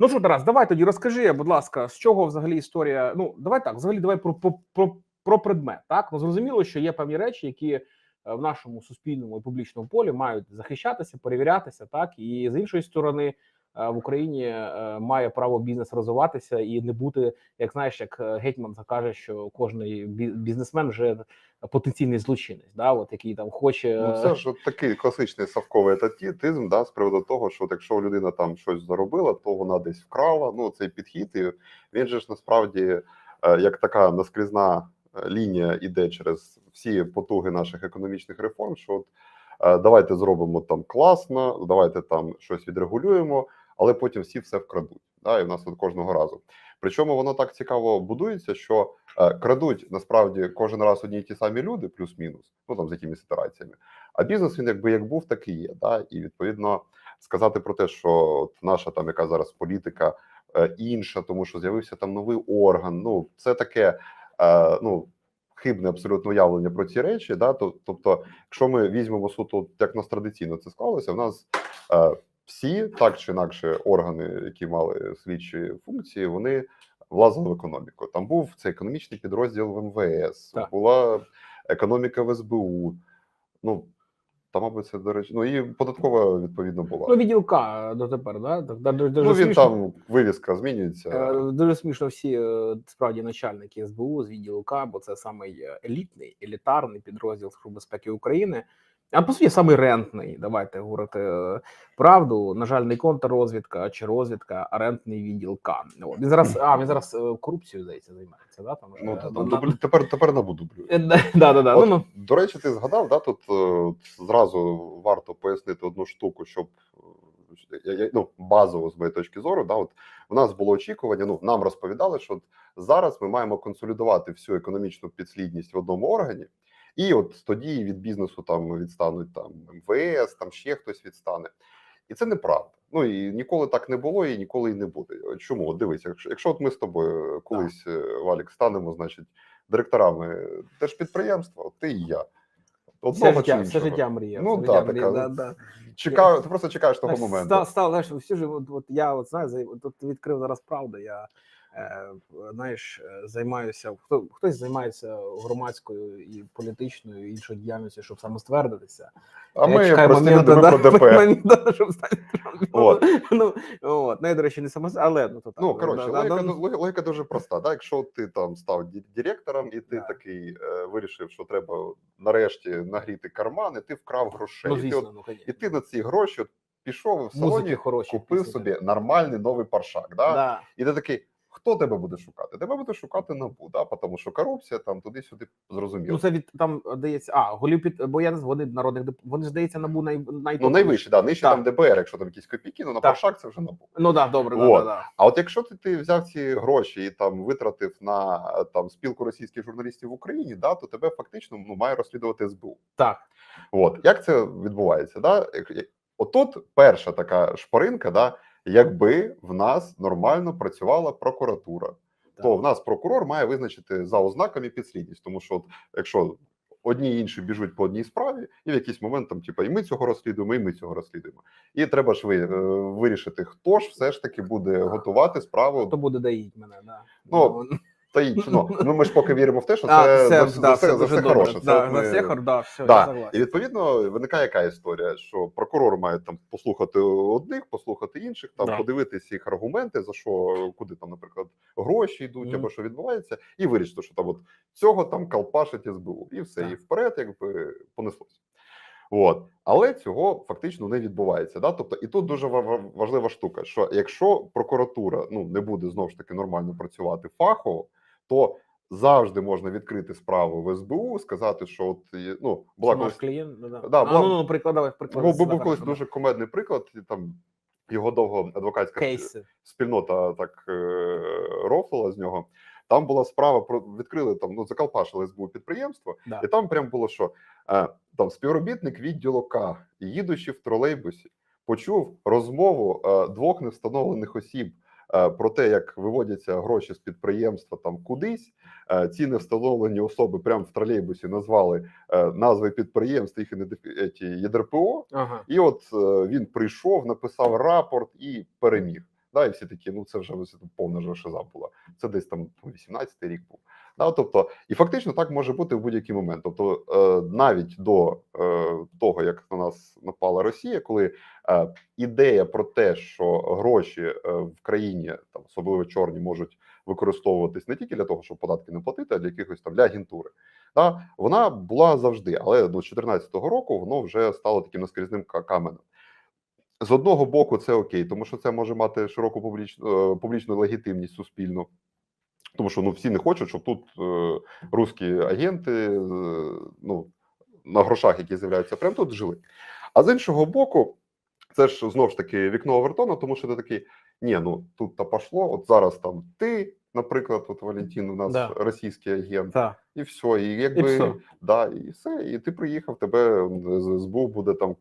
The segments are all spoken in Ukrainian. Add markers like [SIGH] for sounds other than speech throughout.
Ну що, Тарас, давай тоді розкажи, будь ласка, з чого взагалі історія. Ну, давай так, взагалі, давай про, про, про, про предмет. Так, ну зрозуміло, що є певні речі, які е, в нашому суспільному і публічному полі мають захищатися, перевірятися, так і з іншої сторони. Е, В Україні е, має право бізнес розвиватися і не бути, як знаєш, як е, гетьман каже, що бі- бізнесмен вже потенційний злочинець, да, от який там хоче Ну, це ж от такий класичний совковий етатізм, да, з приводу того, що от якщо людина там щось заробила, то вона десь вкрала. Ну, цей підхід, і він же ж насправді як така наскрізна лінія іде через всі потуги наших економічних реформ. Що от давайте зробимо там класно, давайте там щось відрегулюємо, але потім всі все вкрадуть. Да, і в нас от кожного разу. Причому воно так цікаво будується, що е, крадуть насправді кожен раз одні й ті самі люди, плюс-мінус, ну там з якимись ітераціями. А бізнес він якби як був, так і є. Да? І відповідно сказати про те, що от наша там яка зараз політика е, інша, тому що з'явився там новий орган. Ну це таке е, ну хибне абсолютно уявлення про ці речі. Да? Тобто, якщо ми візьмемо суто, як в нас традиційно це склалося, в нас е, всі так чи інакше органи, які мали слідчі функції, вони влазили в економіку. Там був цей економічний підрозділ в МВС, Так. була економіка в СБУ. Ну там, мабуть, це до речі, ну і податкова відповідно була. ну відділ К дотепер, да? Так, да, дуже ну він смішно. там вивіска змінюється. Е, Дуже смішно всі е, справді начальники СБУ з відділу К, бо це самий е, елітний, елітарний підрозділ Служби безпеки України. А по суті, самий рентний. Давайте говорити е, правду. На жаль, не контррозвідка чи розвідка, а рентний відділ К. От. Він зараз, а він зараз е, корупцією здається займається. Да? Там, Ну та, на- там, дубль- тепер тепер набу дублю. Е, Да, да, да, да. От, Ну, ну, До речі, ти згадав, да, тут зразу варто пояснити одну штуку, щоб ну, базово з моєї точки зору, да, от у нас було очікування. Ну нам розповідали, що от зараз ми маємо консолідувати всю економічну підслідність в одному органі, і от тоді від бізнесу там відстануть там МВС, там ще хтось відстане. І це неправда. Ну і ніколи так не було, і ніколи і не буде. Чому? Дивись, якщо, якщо от ми з тобою колись, е, Валік, станемо, значить, директорами держпідприємства, от ти і я. все Одного чи життя, все життя мріяв. Ну, все да, життя така, мріяв, да, да. Чекаю, ти просто чекаєш того Знаєш, моменту. Став, став, знаєш, всі ж, от, от я от знаю, за- от, от відкрив зараз правду. Я знаєш, е, займаюся. Хто хтось займається громадською і політичною і іншою діяльністю, щоб самоствердитися. А ми [LAUGHS] моменту, да, щоб стати От. Ну, от. Ну, я, до речі, не само, але ну то так. Ну коротше, да, логіка, да, логіка, дуже проста. Да? Якщо ти там став директором, і ти Да. такий е, вирішив, що треба нарешті нагріти кармани, ти вкрав грошей. Ну, і, ти, звісно, ну, і ти на ці гроші пішов в салоні, хороші. купив собі нормальний новий паршак. Да? Да. І ти такий. Хто тебе буде шукати? Тебе буде шукати набу, да? тому що корупція там туди-сюди зрозуміло. Ну, це від там здається, а голів під бо я не вони народних деп- вони ж здається набу най, най Ну, найвище, да, нижче Так. там ДБР, якщо там якісь копійки, ну на Так. паршак це вже набу. Ну да, добре, да, да, да. А от якщо ти, ти взяв ці гроші і там витратив на там спілку російських журналістів в Україні, да, то тебе фактично ну має розслідувати СБУ. Так. От як це відбувається? Да? Отут перша така шпаринка, да, якби в нас нормально працювала прокуратура, то в нас прокурор має визначити за ознаками підслідність, тому що от, якщо одні і інші біжуть по одній справі, і в якийсь момент там, типа, і ми цього розслідуємо, і ми цього розслідуємо. І треба ж ви, е, вирішити, хто ж все ж таки буде готувати справу. Хто буде доїть мене, да. Ну, Й ну, [LAUGHS] ну ми ж поки віримо в те, що а, це, за, все- да, за все, все за все добре. хороше. Це Да, от за ми- все хор, да, все, Да. я І відповідно виникає яка історія, що прокурор має там послухати одних, послухати інших, там Да. подивитись їх аргументи, за що куди там, наприклад, гроші йдуть, або що відбувається, і вирішити, що там от цього там колпашить СБУ, і все, і вперед, якби понеслось. От, але цього фактично не відбувається. Да? Тобто, і тут дуже ва- ва- важлива штука: що якщо прокуратура ну не буде знову ж таки нормально працювати фахово, то завжди можна відкрити справу в СБУ, сказати, що от ну була колись клієнт, да, да. Да, а, була- ну, ну, приклад, давай, приклад. з- був колись дуже комедний приклад. і Там його довго адвокатська Кейси. спільнота так е, рофлила з нього. Там була справа про відкрили там, ну закалпашили СБУ підприємство, Да. і там прям було що е, там співробітник відділу К, їдучи в тролейбусі, почув розмову е, двох невстановлених осіб про те, як виводяться гроші з підприємства там кудись. Ці ці невстановлені особи прямо в тролейбусі назвали е, назви підприємств, їх ЄДРПО. Ага. І от е, він прийшов, написав рапорт і переміг. Да, і всі такі, ну це вже ось повна ж шиза була. Це десь там 18-й рік був. Да, тобто, і фактично так може бути в будь-який момент. Тобто, е, навіть до е, того, як на нас напала Росія, коли е, ідея про те, що гроші е, в країні, там особливо чорні, можуть використовуватись не тільки для того, щоб податки не платити, а для якихось там для агентури. Да, вона була завжди, але до 2014 року воно вже стало таким наскрізним ка- каменем. З одного боку, це окей, тому що це може мати широку публічну е, публічну легітимність суспільну. Тому що ну всі не хочуть, щоб тут е, русські агенти е, ну, на грошах, які з'являються, прямо тут жили. А з іншого боку, це ж знову ж таки вікно Овертона, тому що ти такий: ні, ну тут та пошло. От зараз там ти, наприклад, от Валентин, у нас Да. російський агент, Так. і все, і І якби все. да, і все, і ти приїхав, тебе СБУ буде там.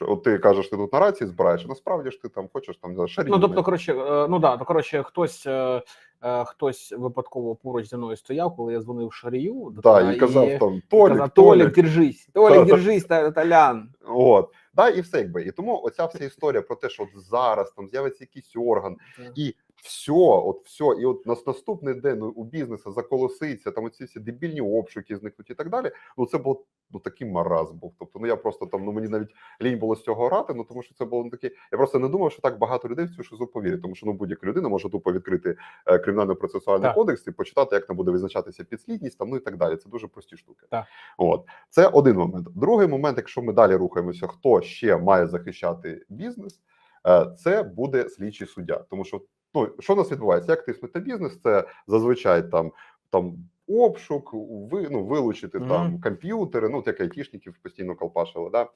От ти кажеш, ти тут на рації збираєш, а насправді ж ти там хочеш там за шарі. Ну, тобто, коротше, е, ну да, то коротше, хтось, е, е, хтось випадково поруч зі мною стояв, коли я дзвонив Шарію. да, і казав там Толік, казав, Толік, держись, Толік, держись, та- талян. От, да, і все якби. І тому оця вся історія про те, що от зараз там з'явиться якийсь орган, і все, от все, і от нас наступний день ну, у бізнесу заколоситься, там оці всі дебільні обшуки зникнуть і так далі. Ну це було ну такий маразм був. Тобто, ну я просто там ну мені навіть лінь було з цього грати. Ну тому що це було ну, таке. Я просто не думав, що так багато людей в цю шизу повірять, тому що ну будь-яка людина може тупо відкрити е, кримінально-процесуальний Так. кодекс і почитати, як там буде визначатися підслідність, там ну і так далі. Це дуже прості штуки. Так. От це один момент. Другий момент, якщо ми далі рухаємося, хто ще має захищати бізнес, е, це буде слідчий суддя. Тому що ну що у нас відбувається? Як тиснуть на бізнес? Це зазвичай там там обшук, ви ну вилучити Мгм. там комп'ютери. Ну так айтішників постійно колпашили. Да?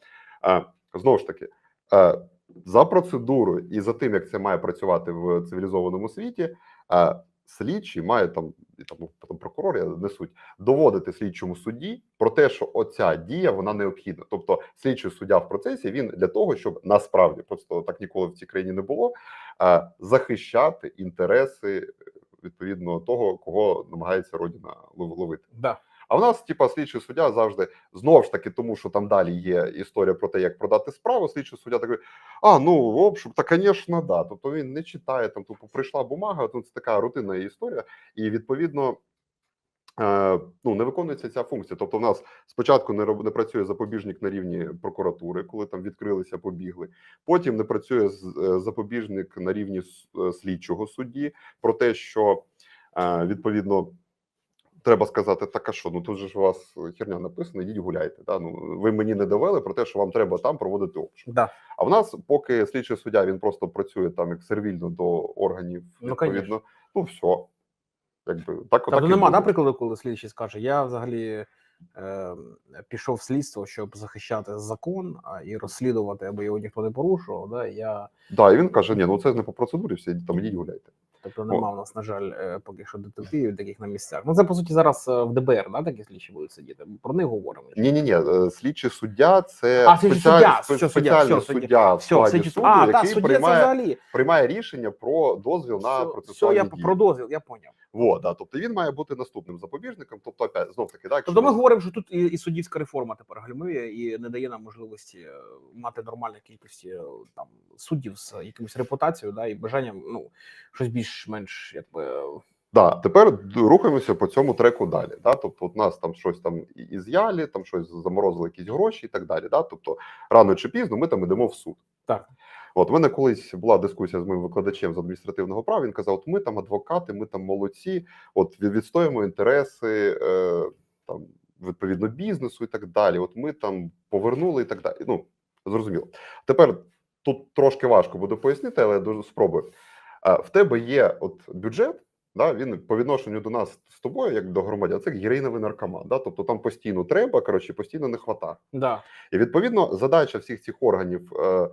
А, знову ж таки. а, За процедурою і за тим, як це має працювати в цивілізованому світі, е, слідчий має там і там ну, потім прокурор, я не суть, доводити слідчому судді про те, що оця дія вона необхідна. Тобто, слідчий суддя в процесі він для того, щоб насправді просто так ніколи в цій країні не було, е, захищати інтереси е, відповідно того, кого намагається родина лов- ловити. Да. А в нас, типа, слідчий суддя завжди знову ж таки, тому що там далі є історія про те, як продати справу. Слідчий суддя такий, а ну обшук, та звісно, да. Тобто він не читає там, тупо прийшла бумага. Тут це така рутинна історія, і відповідно. Е, ну не виконується ця функція. Тобто, в нас спочатку не роб, не працює запобіжник на рівні прокуратури, коли там відкрилися, побігли. Потім не працює е, запобіжник на рівні е, слідчого судді про те, що відповідно треба сказати, так а що, ну тут же ж у вас херня написана, йдіть гуляйте. Да? Ну ви мені не довели про те, що вам треба там проводити обшук. Да. А в нас, поки слідчий суддя, він просто працює там як сервільно до органів. Ну, Відповідно, ну все. Якби так, так нема, буде. да, прикладу, коли слідчий скаже, я взагалі е, пішов в слідство, щоб захищати закон а, і розслідувати, аби його ніхто не порушував. Да, я, Да, і він каже: ні, ну це не по процедурі, всі там ідіть гуляйте. Тобто нема в нас, на жаль, е, поки що детективів таких на місцях. Ну це по суті зараз е, в ДБР, да, такі слідчі будуть сидіти. Про них говоримо. Ні, ні, ні, слідчий суддя це А, спеціаль- все, суддя, спеціальний все, суддя. суддя в Все, складі слідчі суду, а, та, який суддя приймає, взагалі. приймає рішення про дозвіл на Все, все, я дії. про дозвіл, я поняв. Вот, да, тобто він має бути наступним запобіжником. Тобто, опять знов таки, так Тобто ми говоримо, що тут і, і суддівська реформа тепер гальмує і не дає нам можливості е, мати нормальну кількості е, там суддів з якимось репутацією, да, і бажанням ну щось більш-менш якби е, Да, тепер рухаємося по цьому треку далі. Да? Тобто, от нас там щось там із'яли, там щось заморозили, якісь гроші і так далі. Да? Тобто, рано чи пізно ми там ідемо в суд. Так. От у мене колись була дискусія з моїм викладачем з адміністративного права. Він казав: от ми там адвокати, ми там молодці, от від- відстоїмо інтереси е, там відповідно бізнесу і так далі. От ми там повернули і так далі. Ну зрозуміло. Тепер тут трошки важко буде пояснити, але я дуже спробую. Е, В тебе є от бюджет. Да, він по відношенню до нас з тобою, як до громадян, це героїновий наркоман. Да? Тобто там постійно треба, коротше, постійно не хватає. да. І відповідно задача всіх цих органів, е,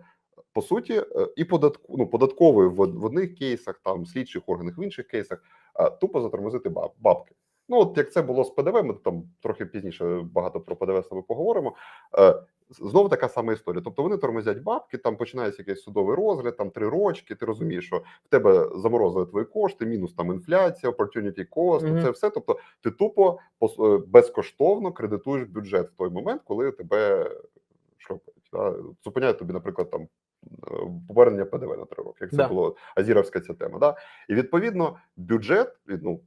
по суті, е, і податку, ну, податкової в, в одних кейсах, там слідчих органах в інших кейсах, е, тупо затормозити баб, бабки. Ну, от як це було з ПДВ, ми там трохи пізніше багато про ПДВ з вами поговоримо. Е, Знову така сама історія. Тобто вони тормозять бабки, там починається якийсь судовий розгляд, там три рочки. Ти розумієш, що в тебе заморозили твої кошти, мінус там інфляція, opportunity cost, Мгм. це все. Тобто, ти тупо безкоштовно кредитуєш бюджет в той момент, коли тебе шльопають. Да? Зупиняють тобі, наприклад, там повернення ПДВ на три роки, як це Да. було Азіровська ця тема. Да? І відповідно бюджет ну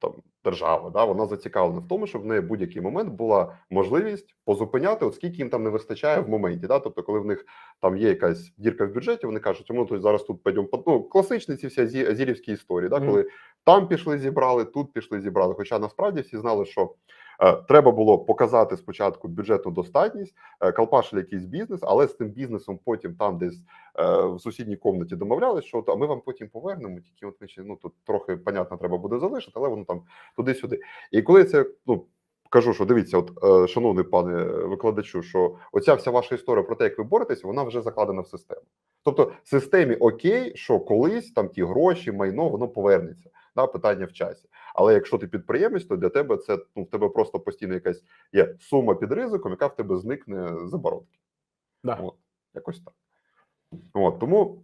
там держава, да, вона зацікавлена в тому, щоб в неї в будь-який момент була можливість позупиняти, от скільки їм там не вистачає в моменті. Да? Тобто, коли в них там є якась дірка в бюджеті, вони кажуть, ну то зараз тут пойдемо по ну, класичні ці всі азірівські історії, да, коли там пішли, зібрали, тут пішли, зібрали. Хоча насправді всі знали, що треба було показати спочатку бюджетну достатність, е, колпашили якийсь бізнес, але з тим бізнесом потім там десь е, в сусідній комнаті домовлялись, що а ми вам потім повернемо. Тільки от ми ще ну тут трохи понятно, треба буде залишити, але воно там туди-сюди. І коли це ну. Кажу, що дивіться, от е, шановний пане викладачу, що оця вся ваша історія про те, як ви боретеся, вона вже закладена в систему. Тобто, в системі окей, що колись там ті гроші, майно, воно повернеться. Да, питання в часі. Але якщо ти підприємець, то для тебе це ну в тебе просто постійно якась є сума під ризиком, яка в тебе зникне з оборотки. Да. От, якось так. От, тому,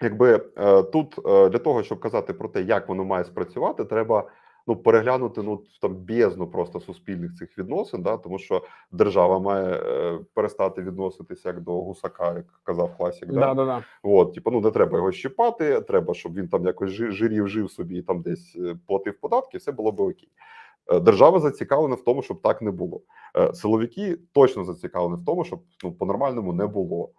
якби е, тут е, для того, щоб казати про те, як воно має спрацювати, треба ну, переглянути ну, там бездну просто суспільних цих відносин, да, тому що держава має е, перестати відноситися як до гусака, як казав класік. Да? Да, да, да. От, типу, ну не треба його щипати, треба, щоб він там якось жирів жив собі і там десь е, платив податки, все було би окей. Е, Держава зацікавлена в тому, щоб так не було. Е, Силовики точно зацікавлені в тому, щоб ну по-нормальному не було.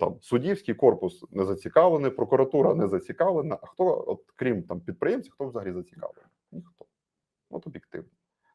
Там суддівський корпус не зацікавлений, прокуратура не зацікавлена. А хто, от крім там підприємців, хто взагалі зацікавлений? Ніхто. От об'єктивно.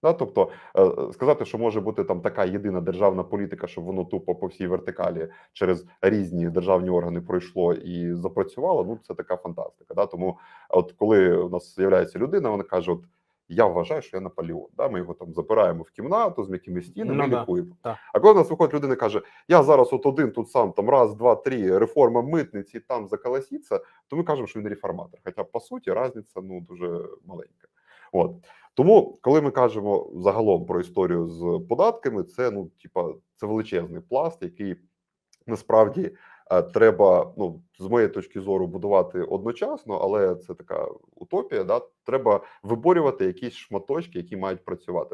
Да, тобто е, сказати, що може бути там така єдина державна політика, щоб воно тупо по всій вертикалі через різні державні органи пройшло і запрацювало. Ну це така фантастика. Да? Тому, от коли у нас з'являється людина, вона каже: От я вважаю, що я Наполеон. Да? Ми його там запираємо в кімнату з м'якими стінами Ну і да, лікуємо. А коли у нас виходить людина, каже: Я зараз от один тут сам там раз, два, три, реформа митниці там заколосіться, то ми кажемо, що він реформатор. Хоча по суті різниця ну дуже маленька. От тому, коли ми кажемо загалом про історію з податками, це ну типа це величезний пласт, який насправді е, треба, ну з моєї точки зору, будувати одночасно, але це така утопія. Да, треба виборювати якісь шматочки, які мають працювати.